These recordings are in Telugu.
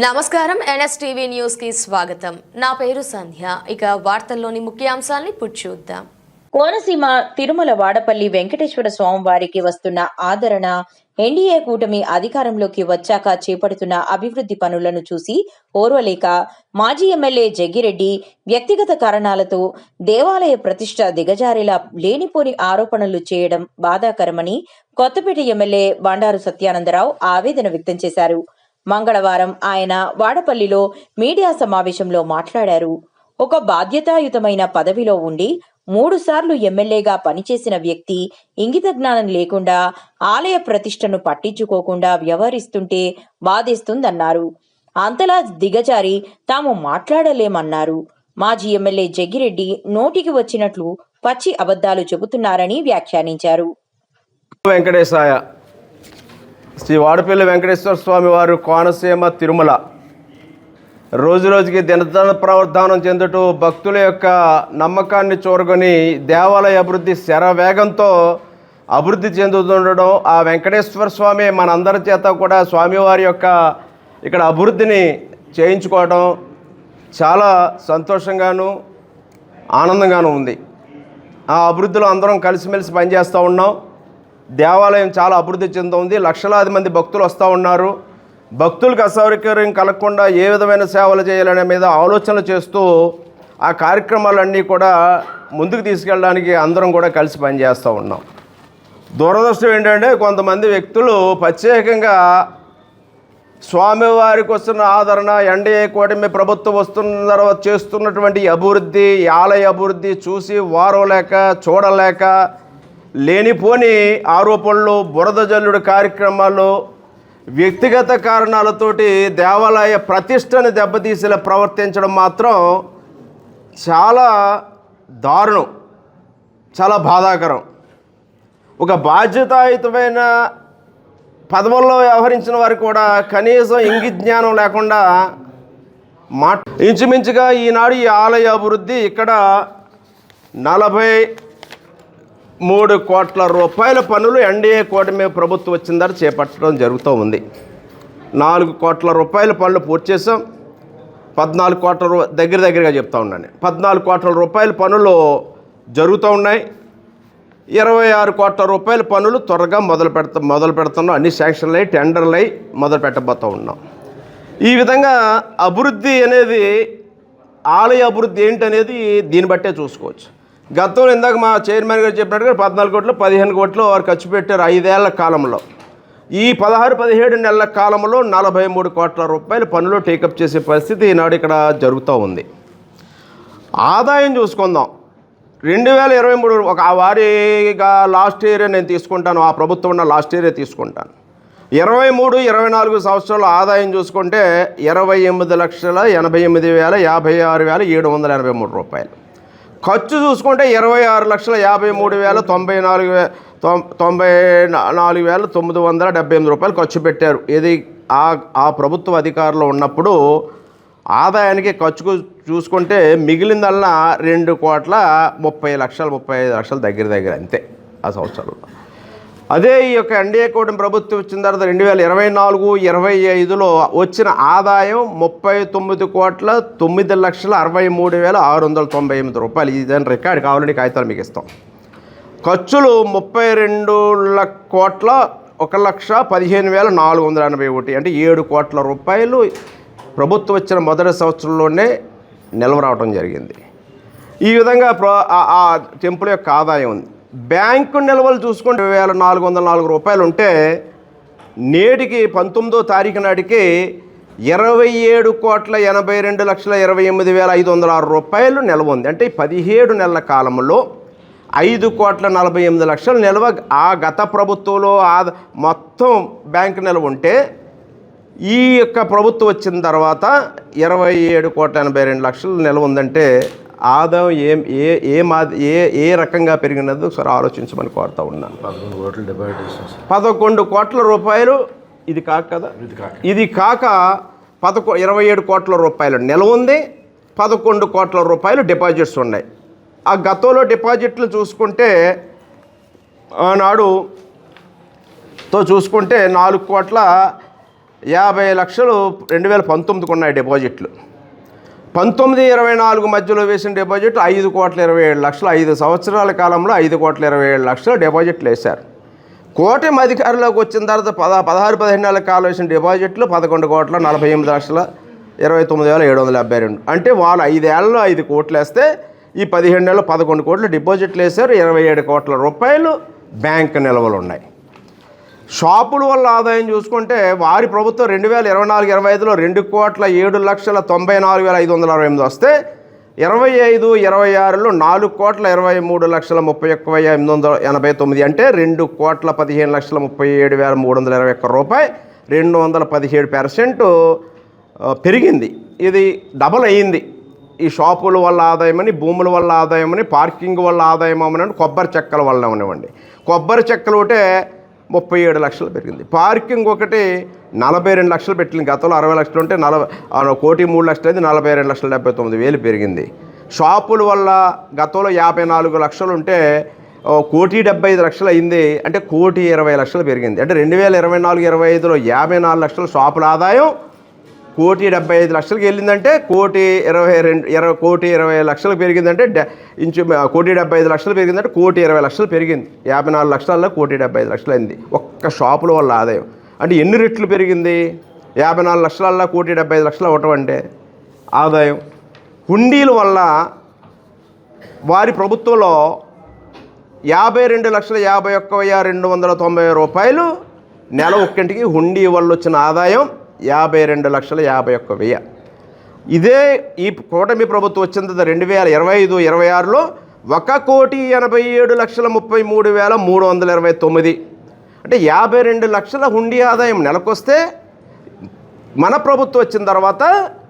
నమస్కారం ఎన్ఎస్టీవీ న్యూస్కి స్వాగతం. నా పేరు సంధ్య. ఇక వార్తల్లోని ముఖ్యాంశాల్ని చూద్దాం. కోనసీమ తిరుమల వాడపల్లి వెంకటేశ్వర స్వామి వారికి వస్తున్న ఆదరణ ఎన్డీఏ కూటమి అధికారంలోకి వచ్చాక చేపడుతున్న అభివృద్ధి పనులను చూసి ఓర్వలేక మాజీ ఎమ్మెల్యే జగ్గిరెడ్డి వ్యక్తిగత కారణాలతో దేవాలయ ప్రతిష్ట దిగజారేలా లేనిపోని ఆరోపణలు చేయడం బాధాకరమని కొత్తపేట ఎమ్మెల్యే బండారు సత్యానందరావు ఆవేదన వ్యక్తం చేశారు. మంగళవారం ఆయన వాడపల్లిలో మీడియా సమావేశంలో మాట్లాడారు. ఒక బాధ్యతాయుతమైన పదవిలో ఉండి మూడుసార్లు ఎమ్మెల్యేగా పనిచేసిన వ్యక్తి ఇంగిత జ్ఞానం లేకుండా ఆలయ ప్రతిష్టను పట్టించుకోకుండా వ్యవహరిస్తుంటే బాధేస్తుందన్నారు. అంతలా దిగజారి తాము మాట్లాడలేమన్నారు. మాజీ ఎమ్మెల్యే జగ్గిరెడ్డి నోటికి వచ్చినట్లు పచ్చి అబద్ధాలు చెబుతున్నారని వ్యాఖ్యానించారు. వెంకటేశాయ శ్రీ వాడపల్లి వెంకటేశ్వర స్వామి వారు కోనసీమ తిరుమల. రోజు రోజుకి దినదన ప్రవర్ధానం చెందుతూ భక్తుల యొక్క నమ్మకాన్ని చూరగొని దేవాలయ అభివృద్ధి శరవేగంతో అభివృద్ధి చెందుతుండడం ఆ వెంకటేశ్వర స్వామి మనందరి చేత కూడా స్వామివారి యొక్క ఇక్కడ అభివృద్ధిని చేయించుకోవడం చాలా సంతోషంగాను ఆనందంగాను ఉంది. ఆ అభివృద్ధిలో అందరం కలిసిమెలిసి పనిచేస్తూ ఉన్నాం. దేవాలయం చాలా అభివృద్ధి చెందుతుంది. లక్షలాది మంది భక్తులు వస్తూ ఉన్నారు. భక్తులకు అసౌకర్యం కలగకుండా ఏ విధమైన సేవలు చేయాలనే మీద ఆలోచనలు చేస్తూ ఆ కార్యక్రమాలన్నీ కూడా ముందుకు తీసుకెళ్ళడానికి అందరం కూడా కలిసి పనిచేస్తూ ఉన్నాం. దురదృష్టం ఏంటంటే కొంతమంది వ్యక్తులు ప్రత్యేకంగా స్వామివారికి వస్తున్న ఆదరణ ఎన్డీఏ కూటమి ప్రభుత్వం వస్తున్న తర్వాత చేస్తున్నటువంటి అభివృద్ధి ఆలయ అభివృద్ధి చూసి వారవలేక చూడలేక లేనిపోని ఆరోపణలు బురద జల్లుడు కార్యక్రమాలు వ్యక్తిగత కారణాలతోటి దేవాలయ ప్రతిష్టను దెబ్బతీసేలా ప్రవర్తించడం మాత్రం చాలా దారుణం చాలా బాధాకరం. ఒక బాధ్యతాయుతమైన పదవుల్లో వ్యవహరించిన వారు కూడా కనీసం ఇంగి జ్ఞానం లేకుండా మా ఇంచుమించుగా ఈనాడు ఈ ఆలయ అభివృద్ధి ఇక్కడ నలభై మూడు కోట్ల రూపాయల పనులు ఎన్డీఏ కూటమి ప్రభుత్వం వచ్చిన తర్వాత చేపట్టడం జరుగుతూ ఉంది. నాలుగు కోట్ల రూపాయల పనులు పూర్తి చేసాం పద్నాలుగు కోట్ల రూ దగ్గర దగ్గరగా చెప్తా ఉన్నాను. పద్నాలుగు కోట్ల రూపాయల పనులు జరుగుతూ ఉన్నాయి. ఇరవై ఆరు కోట్ల రూపాయల పనులు త్వరగా మొదలు పెడత మొదలు పెడుతున్నాం. అన్ని శాంక్షన్లు అయ్యి టెండర్లు అయి మొదలు పెట్టబోతూ ఉన్నాం. ఈ విధంగా అభివృద్ధి అనేది ఆలయ అభివృద్ధి ఏంటనేది దీన్ని బట్టే చూసుకోవచ్చు. గతంలో ఇందాక మా చైర్మన్ గారు చెప్పినట్టుగా పద్నాలుగు కోట్లు పదిహేను కోట్లు వారు ఖర్చు పెట్టారు ఐదేళ్ళ కాలంలో. ఈ పదహారు పదిహేడు నెలల కాలంలో నలభై మూడు కోట్ల రూపాయలు పనులు టేకప్ చేసే పరిస్థితి ఈనాడు ఇక్కడ జరుగుతూ ఉంది. ఆదాయం చూసుకుందాం. రెండు వేల ఇరవై మూడు ఒక వారీగా వారిగా లాస్ట్ ఇయర్ నేను తీసుకుంటాను ఆ ప్రభుత్వం ఉన్న లాస్ట్ ఇయరే తీసుకుంటాను. ఇరవై మూడు ఇరవై నాలుగు సంవత్సరాల ఆదాయం చూసుకుంటే ఇరవై ఎనిమిది లక్షల ఎనభై ఎనిమిది వేల యాభై ఆరు వేల ఏడు వందల ఎనభై మూడు రూపాయలు. ఖర్చు చూసుకుంటే ఇరవై ఆరు లక్షల యాభై మూడు వేల తొంభై నాలుగు వే తొం- తొంభై నాలుగు వేల తొమ్మిది వందల డెబ్బై ఎనిమిది రూపాయలు ఖర్చు పెట్టారు. ఇది ఆ ఆ ప్రభుత్వ అధికారంలో ఉన్నప్పుడు ఆదాయానికి ఖర్చుకు చూసుకుంటే మిగిలిందల్లా రెండు కోట్ల ముప్పై లక్షలు ముప్పై ఐదు లక్షల దగ్గర దగ్గర అంతే ఆ సంవత్సరంలో. అదే ఈ యొక్క ఎన్డీఏ కూటమి ప్రభుత్వం వచ్చిన తర్వాత రెండు వేల ఇరవై నాలుగు ఇరవై ఐదులో వచ్చిన ఆదాయం ముప్పై తొమ్మిది కోట్ల తొమ్మిది లక్షల అరవై మూడు వేల ఆరు వందల తొంభై ఎనిమిది రూపాయలు. ఇది రికార్డ్ కావాలని కాగితాలు మీకు ఇస్తాం. ఖర్చులు ముప్పై రెండు కోట్ల ఒక లక్ష పదిహేను వేల నాలుగు వందల ఎనభై ఒకటి. అంటే ఏడు కోట్ల రూపాయలు ప్రభుత్వం వచ్చిన మొదటి సంవత్సరంలోనే నిల్వ రావడం జరిగింది. ఈ విధంగా ప్ర ఆ టెంపుల్ యొక్క ఆదాయం ఉంది. బ్యాంకు నిల్వలు చూసుకుంటే వేల నాలుగు వందల నాలుగు రూపాయలు ఉంటే నేటికి పంతొమ్మిదో తారీఖు నాటికి ఇరవై ఏడు కోట్ల ఎనభై రెండు లక్షల ఇరవై ఎనిమిది వేల ఐదు వందల ఆరు రూపాయలు నిల్వ ఉంది. అంటే పదిహేడు నెలల కాలంలో ఐదు కోట్ల నలభై ఎనిమిది లక్షలు నిల్వ ఆ గత ప్రభుత్వంలో ఆ మొత్తం బ్యాంకు నిల్వ ఉంటే ఈ యొక్క ప్రభుత్వం వచ్చిన తర్వాత ఇరవై ఏడు కోట్ల ఎనభై రెండు లక్షలు నిల్వ ఉందంటే ఆదాయం ఏం ఏ ఏ మా ఏ ఏ రకంగా పెరిగినదో ఒకసారి ఆలోచించమని కోరుతా ఉన్నాను. పదకొండు కోట్లు రూపాయలు ఇది కాక కదా? ఇది కాక. ఇది కాక పదకొ ఇరవై ఏడు కోట్ల రూపాయలు నిల్వ ఉంది పదకొండు కోట్ల రూపాయలు డిపాజిట్స్ ఉన్నాయి. ఆ గతంలో డిపాజిట్లు చూసుకుంటే ఆనాడు తో చూసుకుంటే నాలుగు కోట్ల యాభై లక్షలు రెండు వేల పంతొమ్మిదికి ఉన్నాయి డిపాజిట్లు. పంతొమ్మిది ఇరవై నాలుగు మధ్యలో వేసిన డిపాజిట్ ఐదు కోట్ల ఇరవై ఏడు లక్షలు. ఐదు సంవత్సరాల కాలంలో ఐదు కోట్ల ఇరవై ఏడు లక్షలు డిపాజిట్లు వేశారు. కూటమి అధికారంలోకి వచ్చిన తర్వాత పద పదహారు పదిహేను నెలల కాలం వేసిన డిపాజిట్లు పదకొండు కోట్ల నలభై ఎనిమిది లక్షల ఇరవై తొమ్మిది వేల ఏడు వందల డెబ్బై రెండు. అంటే వాళ్ళు ఐదేళ్ళలో ఐదు కోట్లు వేస్తే ఈ పదిహేను నెలలు పదకొండు కోట్లు డిపాజిట్లు వేశారు. ఇరవై ఏడు కోట్ల రూపాయలు బ్యాంక్ నిల్వలు ఉన్నాయి. షాపుల వల్ల ఆదాయం చూసుకుంటే వారి ప్రభుత్వం రెండు వేల ఇరవై నాలుగు ఇరవై ఐదులో రెండు కోట్ల ఏడు లక్షల తొంభై నాలుగు వేల ఐదు వందల అరవై ఎనిమిది వస్తే ఇరవై ఐదు ఇరవై ఆరులో నాలుగు కోట్ల ఇరవై మూడు లక్షల ముప్పై ఒక్క వెయ్యి ఎనిమిది వందల ఎనభై తొమ్మిది అంటే రెండు కోట్ల పదిహేను లక్షల ముప్పై ఏడు వేల మూడు వందల ఇరవై ఒక్క రూపాయి రెండు వందల పదిహేడు పర్సెంట్ పెరిగింది. ఇది డబల్ అయ్యింది ఈ షాపుల వల్ల ఆదాయమని భూముల వల్ల ఆదాయమని పార్కింగ్ వల్ల ఆదాయం అమని కొబ్బరి చెక్కల వల్ల అవనివ్వండి. కొబ్బరి చెక్కలు ఒకటే ముప్పై ఏడు లక్షలు పెరిగింది. పార్కింగ్ ఒకటి నలభై రెండు లక్షలు పెట్టింది. గతంలో అరవై లక్షలు ఉంటే నలభై కోటి మూడు లక్షలు అయింది నలభై రెండు లక్షల డెబ్బై తొమ్మిది వేలు పెరిగింది. షాపుల వల్ల గతంలో యాభై నాలుగు లక్షలు ఉంటే కోటి డెబ్బై ఐదు లక్షలు అయింది. అంటే కోటి ఇరవై లక్షలు పెరిగింది. అంటే రెండు వేల ఇరవై నాలుగు ఇరవై ఐదులో యాభై నాలుగు లక్షల షాపుల ఆదాయం కోటి డెబ్బై ఐదు లక్షలకి వెళ్ళిందంటే కోటి ఇరవై రెండు ఇరవై కోటి ఇరవై లక్షలు పెరిగిందంటే డె- ఇంచు కోటి డెబ్బై ఐదు లక్షలు పెరిగిందంటే కోటి ఇరవై లక్షలు పెరిగింది. యాభై నాలుగు లక్షలలో కోటి డెబ్బై ఐదు లక్షలు అయింది. ఒక్క షాపుల వల్ల ఆదాయం. అంటే ఎన్ని రెట్లు పెరిగింది? యాభై నాలుగు లక్షలల్లో కోటి డెబ్బై ఐదు లక్షలు అవ్వటం అంటే ఆదాయం. హుండీల వల్ల వారి ప్రభుత్వంలో యాభై రెండు లక్షల యాభై ఒక్క వెయ్యి రెండు వందల తొంభై రూపాయలు నెల ఒక్కింటికి హుండీ వల్ల వచ్చిన ఆదాయం యాభై రెండు లక్షల యాభై ఒక్క వెయ్యి. ఇదే ఈ కూటమి ప్రభుత్వం వచ్చిన రెండు వేల ఇరవై ఐదు ఇరవై ఆరులో ఒక కోటి ఎనభై ఏడు లక్షల ముప్పై మూడు వేల మూడు వందల ఇరవై తొమ్మిది. అంటే యాభై రెండు లక్షల హుండీ ఆదాయం నెలకొస్తే మన ప్రభుత్వం వచ్చిన తర్వాత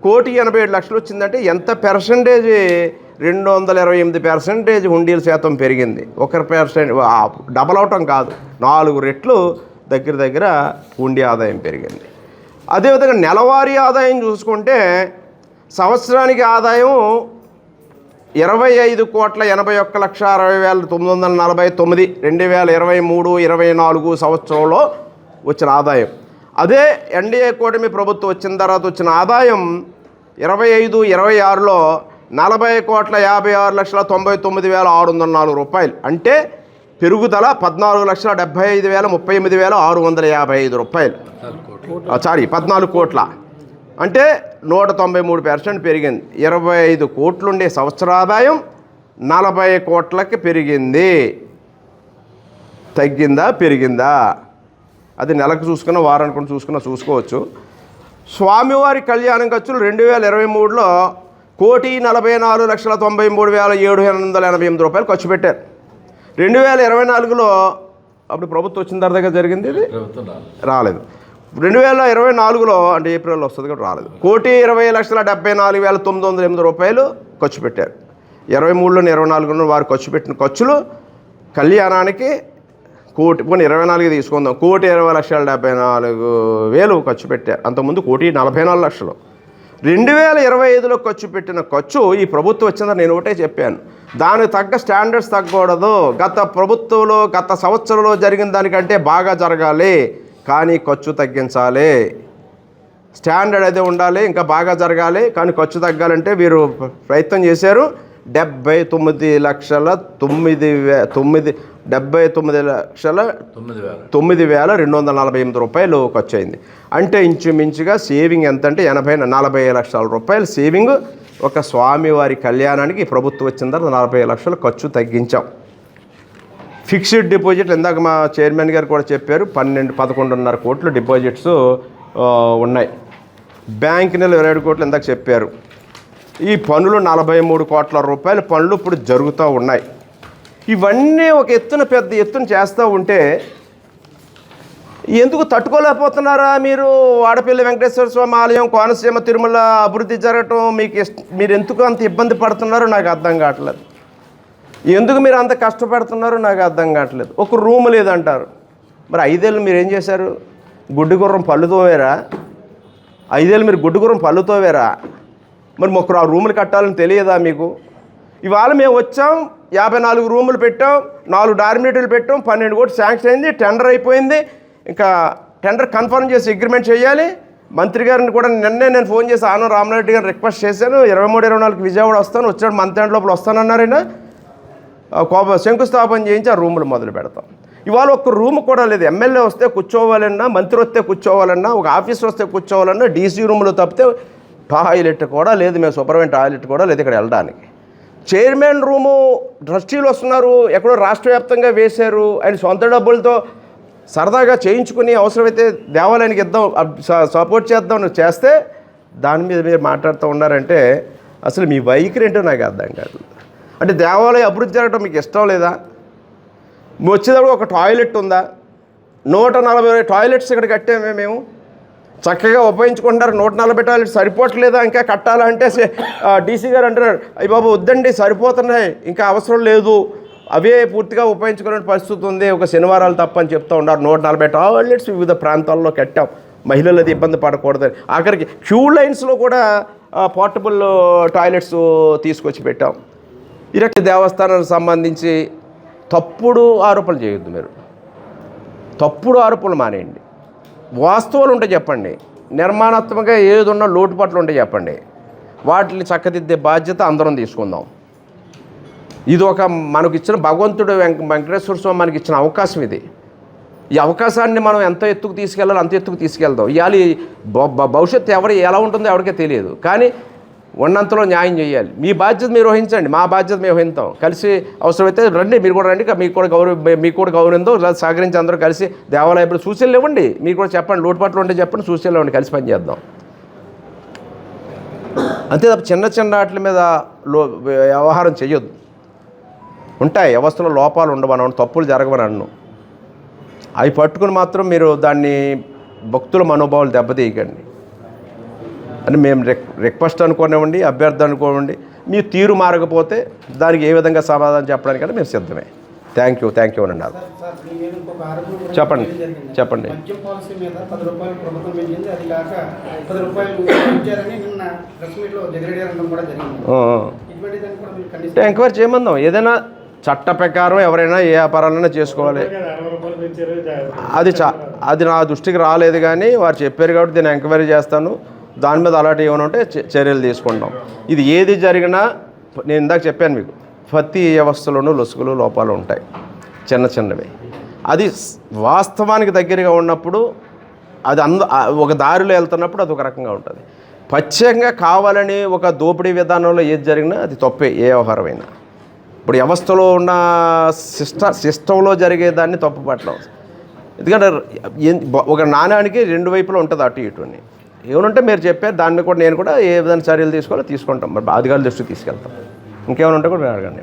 కోటి ఎనభై ఏడు లక్షలు వచ్చిందంటే ఎంత పర్సంటేజ్ రెండు వందల ఇరవై ఎనిమిది పర్సెంటేజ్ హుండీల శాతం పెరిగింది. ఒక పర్సెంట్ డబల్ అవటం కాదు. నాలుగు రెట్లు దగ్గర దగ్గర హుండీ ఆదాయం పెరిగింది. అదేవిధంగా నెలవారీ ఆదాయం చూసుకుంటే సంవత్సరానికి ఆదాయం ఇరవై ఐదు కోట్ల ఎనభై ఒక్క లక్ష అరవై వేల తొమ్మిది వందల నలభై తొమ్మిది రెండు వేల ఇరవై మూడు ఇరవై నాలుగు సంవత్సరంలో వచ్చిన ఆదాయం. అదే ఎన్డీఏ కూటమి ప్రభుత్వం వచ్చిన తర్వాత వచ్చిన ఆదాయం ఇరవై ఐదు ఇరవై ఆరులో నలభై కోట్ల యాభై ఆరు లక్షల తొంభై తొమ్మిది వేల ఆరు వందల నాలుగు రూపాయలు. అంటే పెరుగుదల పద్నాలుగు లక్షల డెబ్బై ఐదు వేల ముప్పై ఎనిమిది వేల ఆరు వందల యాభై ఐదు రూపాయలు. సారీ పద్నాలుగు కోట్ల. అంటే నూట తొంభై మూడు పర్సెంట్ పెరిగింది. ఇరవై ఐదు కోట్లుండే సంవత్సర ఆదాయం నలభై కోట్లకి పెరిగింది. తగ్గిందా పెరిగిందా? అది నెలకు చూసుకున్న వారానికి చూసుకున్న చూసుకోవచ్చు. స్వామివారి కళ్యాణం ఖర్చులు రెండు వేల ఇరవై మూడులో కోటి నలభై నాలుగు లక్షల తొంభై మూడు వేల ఏడు వందల ఎనభై ఎనిమిది రూపాయలు ఖర్చు పెట్టారు. రెండు వేల ఇరవై నాలుగులో అప్పుడు ప్రభుత్వం వచ్చిన తర్వాత జరిగింది ఇది? రాలేదు. రెండు వేల ఇరవై నాలుగులో అంటే ఏప్రిల్లో వస్తుంది కూడా రాలేదు. కోటి ఇరవై లక్షల డెబ్బై నాలుగు వేల తొమ్మిది వందల ఎనిమిది రూపాయలు ఖర్చు పెట్టారు. ఇరవై మూడులో ఇరవై నాలుగులో వారు ఖర్చు పెట్టిన ఖర్చులు కళ్యాణానికి కోటి పోనీ ఇరవై నాలుగు తీసుకుందాం. కోటి ఇరవై లక్షల డెబ్బై నాలుగు వేలు ఖర్చు పెట్టారు. అంతకుముందు కోటి నలభై నాలుగు లక్షలు. రెండు వేల ఇరవై ఐదులో ఖర్చు పెట్టిన ఖర్చు ఈ ప్రభుత్వం వచ్చిందని నేను ఒకటే చెప్పాను. దానికి తగ్గ స్టాండర్డ్స్ తగ్గకూడదు. గత ప్రభుత్వంలో గత సంవత్సరంలో జరిగిన దానికంటే బాగా జరగాలి. కానీ ఖర్చు తగ్గించాలి. స్టాండర్డ్ అయితే ఉండాలి ఇంకా బాగా జరగాలి. కానీ ఖర్చు తగ్గాలంటే వీరు ప్రయత్నం చేశారు. డెబ్బై తొమ్మిది లక్షల తొమ్మిది వే తొమ్మిది డెబ్బై తొమ్మిది లక్షల తొమ్మిది వేల. రెండు వందల నలభై ఎనిమిది రూపాయలు ఖర్చు అయింది అంటే ఇంచుమించుగా సేవింగ్ ఎంత అంటే ఎనభై నలభై లక్షల రూపాయలు సేవింగ్ ఒక స్వామివారి కళ్యాణానికి ప్రభుత్వం వచ్చిన తర్వాత నలభై లక్షలు ఖర్చు తగ్గించాం. ఫిక్స్డ్ డిపాజిట్ ఇందాక మా చైర్మన్ గారు కూడా చెప్పారు పన్నెండు పదకొండున్నర కోట్లు డిపాజిట్స్ ఉన్నాయి. బ్యాంక్ నెల ఇరవై ఏడు కోట్లు ఇందాక చెప్పారు. ఈ పనులు నలభై మూడు కోట్ల రూపాయల పనులు ఇప్పుడు జరుగుతూ ఉన్నాయి. ఇవన్నీ ఒక ఎత్తున పెద్ద ఎత్తున చేస్తూ ఉంటే ఎందుకు తట్టుకోలేకపోతున్నారా మీరు? ఆడపిల్ల వెంకటేశ్వర స్వామి ఆలయం కోనసీమ తిరుమల అభివృద్ధి జరగటం మీకు ఇష్ట మీరు ఎందుకు అంత ఇబ్బంది పడుతున్నారో నాకు అర్థం కావట్లేదు. ఎందుకు మీరు అంత కష్టపడుతున్నారో నాకు అర్థం కావట్లేదు. ఒక రూమ్ లేదంటారు. మరి ఐదేళ్ళు మీరు ఏం చేశారు? గుడ్డి గుర్రం పళ్ళు ఐదేళ్ళు మీరు గుడ్డి గుర్రం పళ్ళు మరి మొక్కరు ఆ రూములు కట్టాలని తెలియదా మీకు? ఇవాళ మేము వచ్చాం యాభై నాలుగు రూములు పెట్టాం నాలుగు డార్మినేటరీలు పెట్టాం పన్నెండు కోట్లు శాంక్షన్ అయింది టెండర్ అయిపోయింది. ఇంకా టెండర్ కన్ఫర్మ్ చేసి అగ్రిమెంట్ చేయాలి. మంత్రి గారిని కూడా నిన్నే నేను ఫోన్ చేసి ఆనం రామరెడ్డి గారిని రిక్వెస్ట్ చేశాను. ఇరవై మూడు ఇరవై నాలుగు విజయవాడ వస్తాను వచ్చాడు మంత్ ఎండ్ లోపల వస్తానన్నారైనా కోప శంకుస్థాపన చేయించి ఆ రూములు మొదలు పెడతాం. ఇవాళ ఒక్క రూమ్ కూడా లేదు. ఎమ్మెల్యే వస్తే కూర్చోవాలన్నా మంత్రి వస్తే కూర్చోవాలన్నా ఒక ఆఫీసర్ వస్తే కూర్చోవాలన్నా డీసీ రూమ్లో తప్పితే టాయిలెట్ కూడా లేదు. మేము సూపర్వైన్ టాయిలెట్ కూడా లేదు ఇక్కడ వెళ్ళడానికి. చైర్మన్ రూము ట్రస్టీలు వస్తున్నారు ఎక్కడో రాష్ట్ర వ్యాప్తంగా వేశారు ఆయన సొంత డబ్బులతో సరదాగా చేయించుకుని అవసరమైతే దేవాలయానికి ఇద్దాం సపోర్ట్ చేద్దాం అని చేస్తే దాని మీద మీరు మాట్లాడుతూ ఉన్నారంటే అసలు మీ వైఖరి ఏంటో నాకు అర్థం కాదు. అంటే దేవాలయ అభివృద్ధి జరగడం మీకు ఇష్టం లేదా? వచ్చేటప్పుడు ఒక టాయిలెట్ ఉందా? నూట నలభై టాయిలెట్స్ ఇక్కడ కట్టామే మేము. చక్కగా ఉపయోగించుకుంటారు నూట నలభై టాయిలెట్ సరిపోవట్లేదా? ఇంకా కట్టాలంటే డీసీ గారు అంటున్నారు అయ్యి బాబు వద్దండి సరిపోతున్నాయి. ఇంకా అవసరం లేదు. అవే పూర్తిగా ఉపయోగించుకునే పరిస్థితి ఉంది. ఒక శనివారాలు తప్ప అని చెప్తూ ఉన్నారు. నూట నలభై టాయిలెట్స్ వివిధ ప్రాంతాల్లో కట్టాం. మహిళలు అది ఇబ్బంది పడకూడదని ఆఖరికి క్యూ లైన్స్లో కూడా పోర్టబుల్ టాయిలెట్స్ తీసుకొచ్చి పెట్టాం. ఇరటి దేవస్థానానికి సంబంధించి తప్పుడు ఆరోపణలు చేయొద్దు మీరు. తప్పుడు ఆరోపణలు మానేయండి. వాస్తవాలు ఉంటే చెప్పండి. నిర్మాణాత్మకంగా ఏదున్నా లోటుపాట్లు ఉంటే చెప్పండి. వాటిని చక్కదిద్దే బాధ్యత అందరం తీసుకుందాం. ఇది ఒక మనకు ఇచ్చిన భగవంతుడు వెంక వెంకటేశ్వర స్వామి మనకి ఇచ్చిన అవకాశం ఇది. ఈ అవకాశాన్ని మనం ఎంత ఎత్తుకు తీసుకెళ్ళాలి అంత ఎత్తుకు తీసుకెళ్దాం. ఇవాళ భవిష్యత్తు ఎవరు ఎలా ఉంటుందో ఎవరికే తెలియదు. కానీ ఉన్నంతలో న్యాయం చేయాలి. మీ బాధ్యత మీరు వహించండి. మా బాధ్యత మేము వహిస్తాం కలిసి అవసరమైతే రండి. మీరు కూడా రండి. మీకు కూడా గౌరవ మీకు కూడా గౌరవంతో ఇలా సహకరించి అందరూ కలిసి దేవాలయం సూచనలు ఇవ్వండి. మీరు కూడా చెప్పండి. లోటుపాట్లు ఉంటే చెప్పండి. సూచనలు ఇవ్వండి. కలిసి పని చేద్దాం. అంతే తప్ప చిన్న చిన్న వాటి మీద లో వ్యవహారం చేయొద్దు ఉంటాయి. వ్యవస్థలో లోపాలు ఉండవనం తప్పులు జరగవని అన్ను. అవి పట్టుకుని మాత్రం మీరు దాన్ని భక్తుల మనోభావాలు దెబ్బతీయకండి. అని మేము రిక్ రిక్వెస్ట్ అనుకోనివ్వండి అభ్యర్థన అనుకోనివ్వండి మీ తీరు మారకపోతే దానికి ఏ విధంగా సమాధానం చెప్పడానికంటే మేము సిద్ధమే. థ్యాంక్ యూ థ్యాంక్ యూ అండి చెప్పండి. చెప్పండి. ఎంక్వైరీ చేయమందాం. ఏదైనా చట్ట ప్రకారం ఎవరైనా ఏ వ్యాపారాలైనా చేసుకోవాలి. అది చా అది నా దృష్టికి రాలేదు కానీ వారు చెప్పారు కాబట్టి దీన్ని ఎంక్వైరీ చేస్తాను. దాని మీద అలాంటి ఏమైనా ఉంటే చ- చర్యలు తీసుకుంటాం. ఇది ఏది జరిగినా నేను ఇందాక చెప్పాను మీకు ప్రతి వ్యవస్థలోనూ లొసుగులు లోపాలు ఉంటాయి. చిన్న చిన్నవి. అది వాస్తవానికి దగ్గరగా ఉన్నప్పుడు అది అంద ఒక దారిలో వెళ్తున్నప్పుడు అది ఒక రకంగా ఉంటుంది. ప్రత్యేకంగా కావాలని ఒక దోపిడీ విధానంలో ఏది జరిగినా అది తప్పే ఏ వ్యవహారమైనా. ఇప్పుడు వ్యవస్థలో ఉన్న సిస్ట సిస్టంలో జరిగేదాన్ని తప్పు పట్టడం ఎందుకంటే ఒక నాణ్యానికి రెండు వైపులా ఉంటుంది అటు ఇటు అని ఏమనుంటే మీరు చెప్పారు దాన్ని కూడా నేను కూడా ఏ విధంగా చర్యలు తీసుకోవాలో తీసుకుంటాం. మరి అధికారుల దృష్టికి తీసుకెళ్తాం. ఇంకేమైనా ఉంటే కూడా అడగండి.